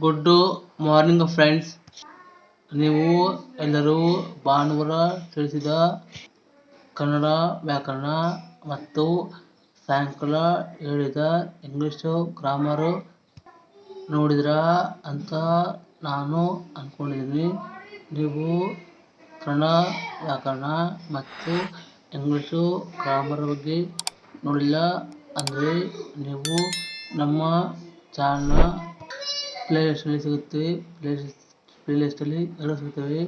Good morning friends ನೀವು ಎಲ್ಲರೂ ಭಾನುವಾರ ತಿಳಿಸಿದ ಕನ್ನಡ ವ್ಯಾಕರಣ ಮತ್ತು ಸಾಯಂಕಾಲ ಹೇಳಿದ ಇಂಗ್ಲೀಷು ಗ್ರಾಮರು ನೋಡಿದ್ರಾ ಅಂತ ನಾನು ಅಂದ್ಕೊಂಡಿದ್ದೀನಿ ನೀವು ಕನ್ನಡ ವ್ಯಾಕರಣ ಮತ್ತು ಇಂಗ್ಲೀಷು ಗ್ರಾಮರ್ ಬಗ್ಗೆ ನೋಡಿಲ್ಲ ಅಂದರೆ ನೀವು ನಮ್ಮ ಚಾನಲ್ನ ಪ್ಲೇ ಲಿಸ್ಟಲ್ಲಿ ಸಿಗುತ್ತೆ. ಪ್ಲೇ ಪ್ಲೇ ಲಿಸ್ಟಲ್ಲಿ ಎರಡು ಸಿಗ್ತವೆ.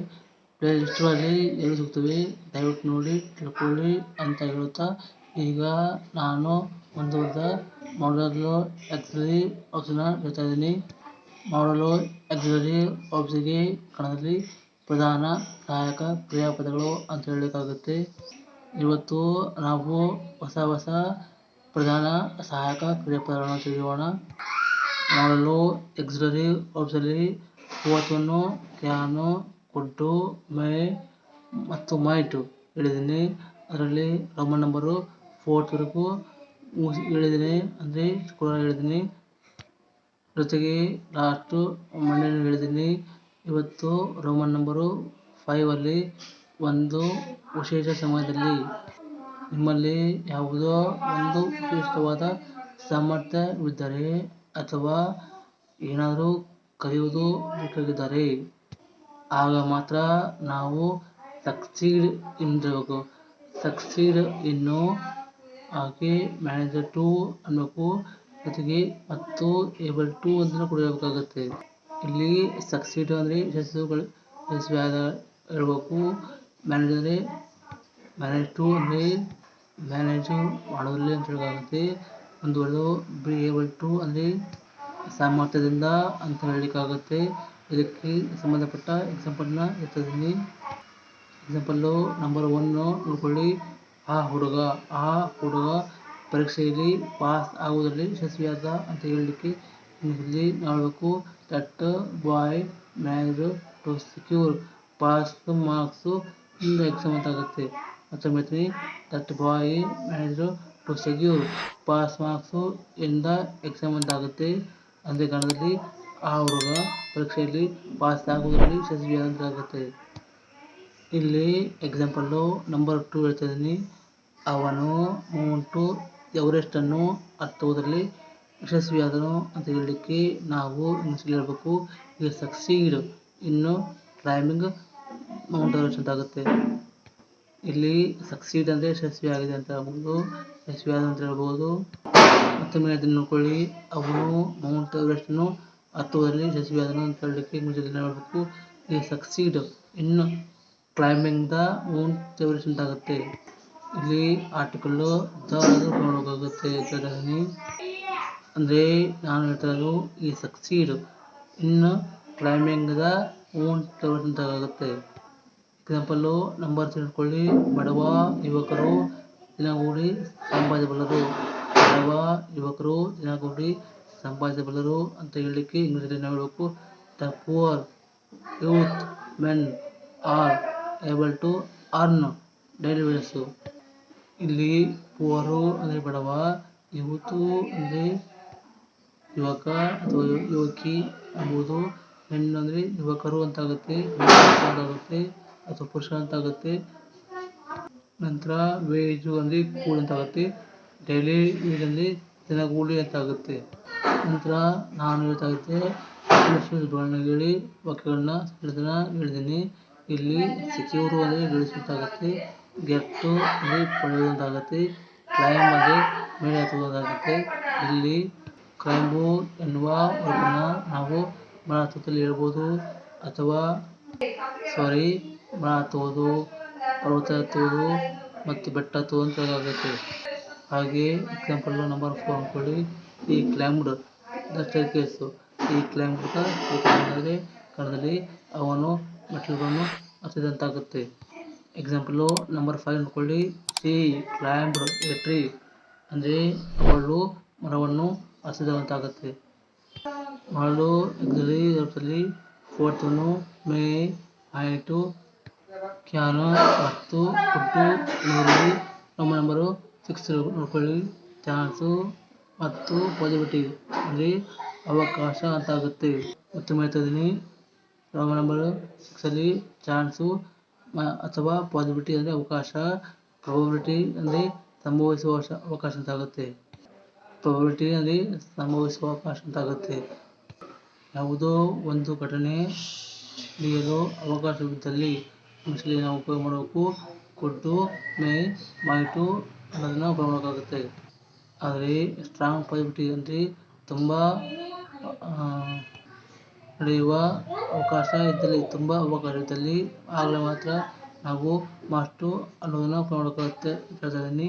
ಪ್ಲೇ ಲಿಸ್ಟಲ್ಲಿ ಎರಡು ಸಿಗ್ತವೆ? ದಯವಿಟ್ಟು ನೋಡಿ, ತಿಳ್ಕೊಳ್ಳಿ ಅಂತ ಹೇಳುತ್ತಾ ಈಗ ನಾನು ಮುಂದುವರೆದ ಮಾಡಲು ಆಕ್ಸಿಲರಿ ಆಪ್ಷನ್ನ ಹೇಳ್ತಾ ಇದ್ದೀನಿ. ಮಾಡಲು ಆಕ್ಸಿಲರಿ ಆಪ್ಷನ್ಗೆ ಕನ್ನಡದಲ್ಲಿ ಪ್ರಧಾನ ಸಹಾಯಕ ಕ್ರಿಯಾಪದಗಳು ಅಂತ ಹೇಳಲಿಕ್ಕಾಗುತ್ತೆ. ಇವತ್ತು ನಾವು ಹೊಸ ಹೊಸ ಪ್ರಧಾನ ಸಹಾಯಕ ಕ್ರಿಯಾಪದಗಳನ್ನು ತಿಳಿಯೋಣ. ಮಾಡಲು ಆಕ್ಸಿಲರಿ ಆಪ್ಷನ್ನಲ್ಲಿ ಫೋರ್ತ್ವನ್ನು ಕ್ಯಾನು ಕೊಟ್ಟು, ಮೈ ಮತ್ತು ಮೈಟು ಹೇಳಿದ್ದೀನಿ. ಅದರಲ್ಲಿ ರೋಮನ್ ನಂಬರು ಫೋರ್ತ್ವರೆಗೂ ಹೇಳಿದ್ದೀನಿ ಅಂದರೆ ಶುಕ್ರವಾರ ಹೇಳಿದ್ದೀನಿ. ಜೊತೆಗೆ ಲಾಸ್ಟು ಮಂಡೇನೂ ಹೇಳಿದ್ದೀನಿ. ಇವತ್ತು ರೋಮನ್ ನಂಬರು ಫೈವಲ್ಲಿ ಒಂದು ವಿಶೇಷ ಸಮಯದಲ್ಲಿ ನಿಮ್ಮಲ್ಲಿ ಯಾವುದೋ ಒಂದು ವಿಶಿಷ್ಟವಾದ ಸಾಮರ್ಥ್ಯವಿದ್ದರೆ ಅಥವಾ ಏನಾದರೂ ಕಲಿಯೋದು ಬೇಕಾಗಿದ್ದಾರೆ ಆಗ ಮಾತ್ರ ನಾವು ಸಕ್ಸೀಡ್ ಎಂದಿರಬೇಕು ಸಕ್ಸೀಡ್ ಇನ್ನು ಹಾಗೆ ಮ್ಯಾನೇಜರ್ ಟು ಅನ್ನಬೇಕು. ಜೊತೆಗೆ ಮತ್ತು ಏಬಲ್ ಟು ಅಂತಲೂ ಕೊಡಬೇಕಾಗುತ್ತೆ ಇಲ್ಲಿ ಸಕ್ಸೀಡ್ ಅಂದರೆ ಯಶಸ್ಸುಗಳು ಯಶಸ್ವಿಯಾದ ಇರಬೇಕು ಮ್ಯಾನೇಜರ್ ಅಂದರೆ ಮ್ಯಾನೇಜ್ ಟು ಅಂದರೆ ಮ್ಯಾನೇಜು ಮಾಡೋದ್ರಲ್ಲಿ ಅಂತ ಹೇಳಬೇಕಾಗುತ್ತೆ. ಮುಂದುವರೆದು ಬಿ ಏಬಲ್ ಟು ಅಲ್ಲಿ ಸಾಮರ್ಥ್ಯದಿಂದ ಅಂತ ಹೇಳಲಿಕ್ಕಾಗುತ್ತೆ. ಇದಕ್ಕೆ ಸಂಬಂಧಪಟ್ಟ ಎಕ್ಸಾಂಪಲ್ನ ಎತ್ತಿದ್ದೀನಿ ಎಕ್ಸಾಂಪಲ್ಲು ನಂಬರ್ ಒನ್ನು ನೋಡ್ಕೊಳ್ಳಿ. ಆ ಹುಡುಗ ಆ ಹುಡುಗ ಪರೀಕ್ಷೆಯಲ್ಲಿ ಪಾಸ್ ಆಗುವುದರಲ್ಲಿ ಯಶಸ್ವಿಯಾದ ಅಂತ ಹೇಳಲಿಕ್ಕೆ ಇಲ್ಲಿ ನೋಡಬೇಕು. That boy manage to secure pass marks ಇಂದ ಎಕ್ಸಾಮ್ ಅಂತ ಆಗುತ್ತೆ. ಮತ್ತೊಮ್ಮೆ that boy manage to pass marks ಇಂದ ಎಕ್ಸಾಮ್ ಅಂತ ಆಗುತ್ತೆ. ಅಂದರೆ ಕಾರಣದಲ್ಲಿ ಆ ಹುಡುಗ ಪರೀಕ್ಷೆಯಲ್ಲಿ ಪಾಸ್ ಅಂತ ಆಗುತ್ತೆ. ಇಲ್ಲಿ ಎಕ್ಸಾಂಪಲ್ಲು ನಂಬರ್ ಟು ಹೇಳ್ತಾ ಇದ್ದೀನಿ ಅವನು ಮೌಂಟು ಎವರೆಸ್ಟನ್ನು ಹತ್ತುವುದರಲ್ಲಿ ಯಶಸ್ವಿಯಾದನು ಅಂತ ಹೇಳಲಿಕ್ಕೆ ನಾವು ಇಂಗ್ಲೀಷಲ್ಲಿ ಹೇಳಬೇಕು. ಈ succeed in climbing Mount Everest ಅಂತ ಆಗುತ್ತೆ. ಇಲ್ಲಿ ಸಕ್ಸೀಡ್ ಅಂದ್ರೆ ಯಶಸ್ವಿ ಆಗಿದೆ ಅಂತ ಹೇಳ್ಬೋದು. ಯಶಸ್ವಿಯಾದ ಅಂತ ಹೇಳ್ಬೋದು. ಮತ್ತೊಮ್ಮೆ ಅದನ್ನು ನೋಡ್ಕೊಳ್ಳಿ ಅವನು ಮೌಂಟ್ ಎವರೆಸ್ಟನ್ನು ಹತ್ತುವುದರಲ್ಲಿ ಯಶಸ್ವಿಯಾದನು ಅಂತ ಹೇಳಲಿಕ್ಕೆ ಇಂಗ್ಲೀಷಲ್ಲಿ ಹೇಳಬೇಕು. ಈ succeed in climbing the Mount Everest ಅಂತ ಆಗುತ್ತೆ ಇಲ್ಲಿ ಆರ್ಟಿಕಲ್ ದ ಹೇಳ್ತೀನಿ ಅಂದರೆ ನಾನು ಹೇಳ್ತಾ ಇರೋದು ಈ succeed in climbing the Mount Everest ಅಂತ ಆಗುತ್ತೆ ಎಕ್ಸಾಂಪಲ್ಲು ನಂಬರ್ ತಿಳ್ಕೊಳ್ಳಿ. ಬಡವ ಯುವಕರು ದಿನಗೂಡಿ ಸಂಪಾದಿಸಬಲ್ಲರು. ಬಡವ ಯುವಕರು ದಿನಗೂಡಿ ಸಂಪಾದಿಸಬಲ್ಲರು ಅಂತ ಹೇಳಲಿಕ್ಕೆ ಇಂಗ್ಲೀಷಲ್ಲಿ ಹೇಳಬೇಕು? The poor youth men are able to earn daily wages ಇಲ್ಲಿ ಪುವರು ಅಂದರೆ ಬಡವ ಯೂತ್ ಅಂದರೆ ಯುವಕ ಅಥವಾ ಯುವಕಿ ಎಂಬುದು ಹೆಣ್ಣು ಅಂದರೆ ಯುವಕರು ಅಂತ ಆಗುತ್ತೆ ಆಗುತ್ತೆ. ಅಥವಾ ಪುರುಷ ಅಂತ ಆಗುತ್ತೆ. ನಂತರ ವೇಜು ಅಂದರೆ ಕೂಲಿ ಅಂತ ಆಗುತ್ತೆ. ಡೈಲಿ ವೇಜ್ ಅಂದರೆ ದಿನಗೂಲಿ ಅಂತ ಆಗುತ್ತೆ. ನಂತರ ನಾನು ಹೇಳ್ತಾಗುತ್ತೆ ಹೇಳಿ, ವಾಕ್ಯಗಳನ್ನ ಹೇಳಿದ್ದೀನಿ. ಇಲ್ಲಿ ಸೆಕ್ಯೂರು ಅಂದರೆ ಗಳಿಸುವಂತಾಗುತ್ತೆ ಗೆಟ್ಟು ಅಂದರೆ ಪಡೆಯುವಂತಾಗುತ್ತೆ ಕ್ಲೈಮ್ ಅಂದರೆ ಮೇಲೆ ಹತ್ತುವುದಾಗುತ್ತೆ ಇಲ್ಲಿ ಕ್ಲೈಂಬು ಎನ್ನುವ ವರ್ಗನ ನಾವು ಮರ ಹತ್ತುತ್ತಲ್ಲಿ ಹೇಳ್ಬೋದು ಅಥವಾ ಸಾರಿ ಮರ ಹತ್ತುವುದು ಪರ್ವತ ಹತ್ತುವುದು ಮತ್ತು ಬೆಟ್ಟ ಹತ್ತುವುದು ಅಂತ ಹೇಳಲಾಗುತ್ತೆ. ಹಾಗೆ ಎಕ್ಸಾಂಪಲ್ ನಂಬರ್ ಫೋರ್ ಅಂದ್ಕೊಳ್ಳಿ ಈ ಕ್ಲೈಂಬ್ಡ್ ದ ಸ್ಟೇರ್ಕೇಸು ಈ ಕ್ಲೈಂಬ್ಡ್ ಅಂದರೆ ಕನ್ನಡದಲ್ಲಿ ಅವನು ಮೆಟ್ಟಿಲುಗಳನ್ನು ಹತ್ತಿದಂತಾಗುತ್ತೆ. ಎಕ್ಸಾಂಪಲು ನಂಬರ್ ಫೈವ್ ಅಂದ್ಕೊಳ್ಳಿ ಸಿ ಕ್ಲೈಂಬ್ಡ್ ಎ ಟ್ರೀ ಅಂದರೆ ಅವಳು ಮರವನ್ನು ಹಸಿದಂತಾಗುತ್ತೆ. ಎಕ್ಸಲಿ ಇದರಲ್ಲಿ ಫೋರ್ತನು ಮೇ ಹೈಟು ಕ್ಯಾನು ಮತ್ತು ಕುಡ್ಡು ನೀರಲ್ಲಿ ನಮ್ಮ ನಂಬರು ಸಿಕ್ಸ್ ನೋಡ್ಕೊಳ್ಳಿ. ಚಾನ್ಸು ಮತ್ತು ಪಾಸಿಬಿಲಿಟಿ ಅಲ್ಲಿ ಅವಕಾಶ ಅಂತ ಆಗುತ್ತೆ. ಮತ್ತೆ ಹೇಳ್ತಾ ಇದ್ದೀನಿ ರೋಗ ನಂಬರ್ ಸಿಕ್ಸಲ್ಲಿ ಚಾನ್ಸು ಅಥವಾ ಪಾಸಿಬಿಲಿಟಿ ಅಂದರೆ ಅವಕಾಶ ಪ್ರೊಬಬಿಲಿಟಿ ಅಂದರೆ ಸಂಭವಿಸುವ ಅವಕಾಶ ಅಂತ ಆಗುತ್ತೆ. ಪ್ರೊಬಬಿಲಿಟಿ ಅಂದರೆ ಸಂಭವಿಸುವ ಅವಕಾಶ ಅಂತ ಆಗುತ್ತೆ. ಯಾವುದೋ ಒಂದು ಘಟನೆ ನಡೆಯಲು ಅವಕಾಶವಿದ್ದಲ್ಲಿ ನಾವು ಉಪಯೋಗ ಮಾಡಬೇಕು, ಕೊಟ್ಟು ಮೇ ಮಾಯಿಟು ಅನ್ನೋದನ್ನ ಉಪಯೋಗ ಮಾಡೋಕ್ಕಾಗುತ್ತೆ ಆದರೆ ಸ್ಟ್ರಾಂಗ್ ಅಂದರೆ ತುಂಬ ನಡೆಯುವ ಅವಕಾಶ ಇದ್ದಲ್ಲಿ ತುಂಬ ಅವಕಾಶ ಇದ್ದಲ್ಲಿ ಆಗಲೇ ಮಾತ್ರ ನಾವು ಮಾಸ್ಟು ಅನ್ನೋದನ್ನ ಉಪಯೋಗ ಮಾಡೋಕ್ಕಾಗುತ್ತೆ ಕೆಲಸದಲ್ಲಿ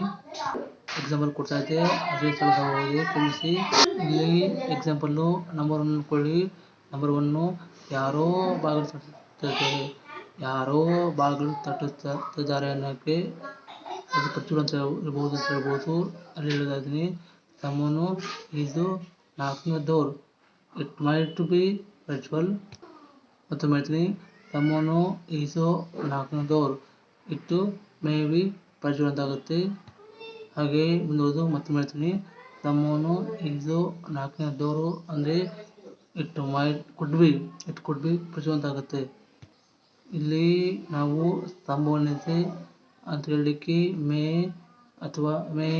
ಎಕ್ಸಾಂಪಲ್ ಕೊಡ್ತಾ ಇದ್ದೆ ಅದೇ ಹೋಗಿ ಕಲಿಸಿ ಇಲ್ಲಿ ಎಕ್ಸಾಂಪಲ್ಲು ನಂಬರ್ ಒನ್ ಅನ್ಕೊಳ್ಳಿ ನಂಬರ್ ಒನ್ನು ಯಾರೋ ತಟ್ಟುತ್ತಿದ್ದಾರೆ ಯಾರೋ ಬಾಗಿಲು ತಟ್ಟುತ್ತಿದ್ದಾರೆ ಅನ್ನೋಕೆ ಅದು ಕಚ್ಚುಗಳು ಅಂತ ಹೇಳ್ಬೋದು ಅಂತ ಹೇಳ್ಬೋದು. ಅಲ್ಲಿ ಹೇಳಿದಾಗಿನಿ ತಮ್ಮನು ಇದು ನಾಲ್ಕನೇ door it might be Prajwal ಮತ್ತು ಹೇಳ್ತೀನಿ, ತಮ್ಮನು ಇದು ನಾಲ್ಕನೇ ಡೋರ್ ಇಟ್ಟು ಮೇ ಬಿ ಪ್ರಜ್ವಲ್ ಅಂತ ಆಗುತ್ತೆ ಹಾಗೆ ಮುಂದುವರೆದು ಮತ್ತೆ ಹೇಳ್ತೀನಿ, ತಮ್ಮನು ಇದು ನಾಲ್ಕನೇ ಡೋರು ಅಂದರೆ it might could be it could be Prajwal ಅಂತ ಆಗುತ್ತೆ ಇಲ್ಲಿ ನಾವು ಸಂಭವನೀಯತೆ ಅಂತ ಹೇಳಲಿಕ್ಕೆ ಮೇ ಅಥವಾ may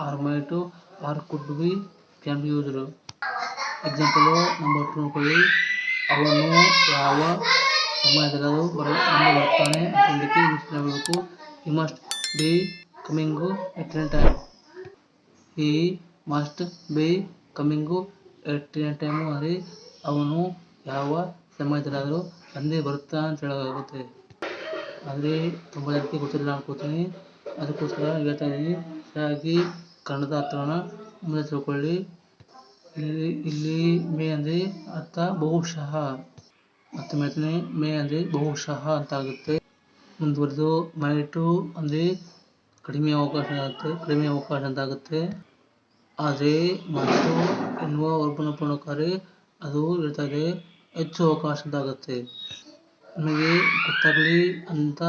or might or could be can be used example number two ನೋಡ್ಕೊಳ್ಳಿ. ಅವನು ಯಾವ ಬಂದು ಬರ್ತಾನೆ ಅಂತ ಹೇಳಲಿಕ್ಕೆ ಇಂಗ್ಲೀಷ್ ಹೇಳಬೇಕು he must be coming at an time he must be coming at an time ಅಂದರೆ ಅವನು ಯಾವ ಸಮಯದಲ್ಲಾದರೂ ಬಂದೇ ಬರುತ್ತಾ ಅಂತ ಹೇಳೋಕ್ಕಾಗುತ್ತೆ ಆದರೆ ತುಂಬ ಜನಕ್ಕೆ ಗೊತ್ತಿಲ್ಲ ಅನ್ಕೋತೀನಿ ಅದಕ್ಕೋಸ್ಕರ ಹೇಳ್ತಾ ಇದ್ದೀನಿ, ಸರಿಯಾಗಿ ಕನ್ನಡದ ಅರ್ಥವನ್ನು ಮುಂದೆ ತಿಳ್ಕೊಳ್ಳಿ. ಇಲ್ಲಿ ಇಲ್ಲಿ ಮೇ ಅಂದರೆ ಅರ್ಥ ಬಹುಶಃ. ಮತ್ತೆ ಹೇಳ್ತೀನಿ, ಮೇ ಅಂದರೆ ಬಹುಶಃ ಅಂತ ಆಗುತ್ತೆ ಮುಂದುವರೆದು ಮೈಟು ಅಂದರೆ ಕಡಿಮೆ ಅವಕಾಶ ಆಗುತ್ತೆ, ಕಡಿಮೆ ಅವಕಾಶ ಅಂತ ಆಗುತ್ತೆ ಆದರೆ ಮತ್ತು ಎನ್ನುವ ವರ್ಬನ ಪೂರ್ಣಕಾರಿ ಅದು ಇದೆ ಹೆಚ್ಚು ಅವಕಾಶ ಅಂತ ಆಗುತ್ತೆ ನಿಮಗೆ ಗೊತ್ತಾಗಲಿ ಅಂತ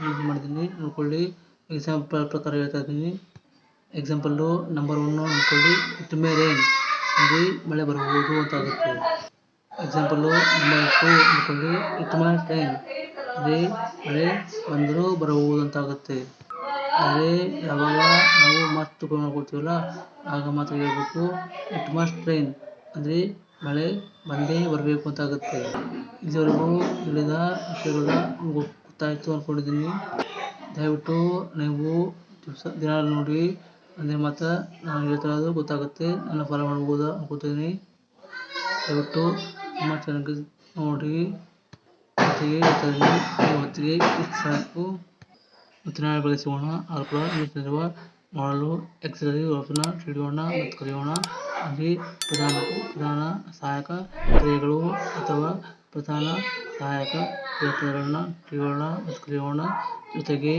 ಇಲ್ಲಿ ಮಾಡಿದ್ದೀನಿ. ನೋಡ್ಕೊಳ್ಳಿ. ಎಕ್ಸಾಂಪಲ್ ಪ್ರಕಾರ ಹೇಳ್ತಾ ಇದ್ದೀನಿ. ಎಕ್ಸಾಂಪಲ್ಲು ನಂಬರ್ ಒನ್ನು ನೋಡ್ಕೊಳ್ಳಿ. ಮೇ ರೇನ್ ಅಲ್ಲಿ ಮಳೆ ಬರಬಹುದು ಅಂತ ಆಗುತ್ತೆ. ಎಕ್ಸಾಂಪಲ್ಲು ನಂಬರ್ ಟು ನೋಡ್ಕೊಳ್ಳಿ. ಮೈ ಟ್ರೈನ್ ಅಂದರೆ ಮಳೆ ಬಂದರೂ ಬರಬಹುದು ಅಂತ ಆಗುತ್ತೆ. ಆದರೆ ಯಾವಾಗ ನಾವು ಮತ್ತು ಮಾಡ್ಕೊಳ್ತೀವಲ್ಲ ಆಗ ಮಾತ್ರ ಹೇಳ್ಬೇಕು ಇಟ್ ಮಸ್ಟ್ ಟ್ರೈನ್ ಅಂದರೆ ಮಳೆ ಬಂದೇ ಬರಬೇಕು ಅಂತ ಆಗುತ್ತೆ ಇದುವರೆಗೂ ಹೇಳಿದ ವಿಷಯಗಳ ಗೊತ್ತಾಯಿತು ಅಂದ್ಕೊಂಡಿದ್ದೀನಿ ದಯವಿಟ್ಟು ನೀವು ದಿವಸ ದಿನ ನೋಡಿ ಅಂದರೆ ಮಾತ್ರ ನಾನು ಹೇಳ್ತಾ ಇರೋದು ಗೊತ್ತಾಗುತ್ತೆ. ನನ್ನ ಫಾಲೋ ಮಾಡ್ಬೋದು ಅನ್ಕೋತೀನಿ ದಯವಿಟ್ಟು ನಮ್ಮ ಚಾನಲ್ಗೆ ನೋಡಿ ಹೊತ್ತಿಗೆ ಹೊತ್ತಿಗೆ ಸಾಕು. ಸಿಗೋಣ ಆಗ ಕೂಡ ಇವತ್ತಿರುವ ಮಾಡಲು ಎಕ್ಸಸೈಸ್ ವರ್ಕ್ನ ತಿಳಿಯೋಣ ಮತ್ತು ಕಲಿಯೋಣ. ಅಲ್ಲಿ ಪ್ರಧಾನ ಪ್ರಧಾನ ಸಹಾಯಕ ಕ್ರಿಯೆಗಳು ಅಥವಾ ಪ್ರಧಾನ ಸಹಾಯಕ ಕ್ರಿಯಾಪದಗಳನ್ನು ತಿಳಿಯೋಣ ಮತ್ತು ಕಲಿಯೋಣ. ಜೊತೆಗೆ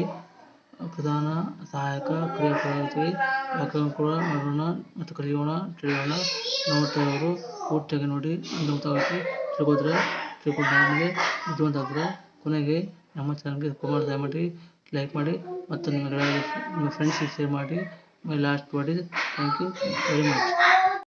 ಪ್ರಧಾನ ಸಹಾಯಕ ಕ್ರಿಯಾಪದ ಜೊತೆಗೆ ವ್ಯಾಕರಣ ಕೂಡ ಮಾಡೋಣ ಮತ್ತು ಕಲಿಯೋಣ. ತಿಳಿಯೋಣ ನೋಡ್ತಾ ಪೂರ್ತಿಯಾಗಿ ನೋಡಿ ಗೊತ್ತಾಗುತ್ತೆ ತಿಳ್ಕೊದ್ರೆ ತಿಳ್ಕೊಂಡಾದ್ಮೇಲೆ ಬುದ್ಧಿವಂತ ಕೊನೆಗೆ ನಮ್ಮ ಚಾನಲ್ಗೆ ಕುಮಾರ್ ಮಾಡಿ ದಯಮಾಡಿ ಲೈಕ್ ಮಾಡಿ ಮತ್ತು ನಿಮ್ಮ ನಿಮ್ಮ ಫ್ರೆಂಡ್ಸಿಗೆ ಶೇರ್ ಮಾಡಿ my last is thank you very much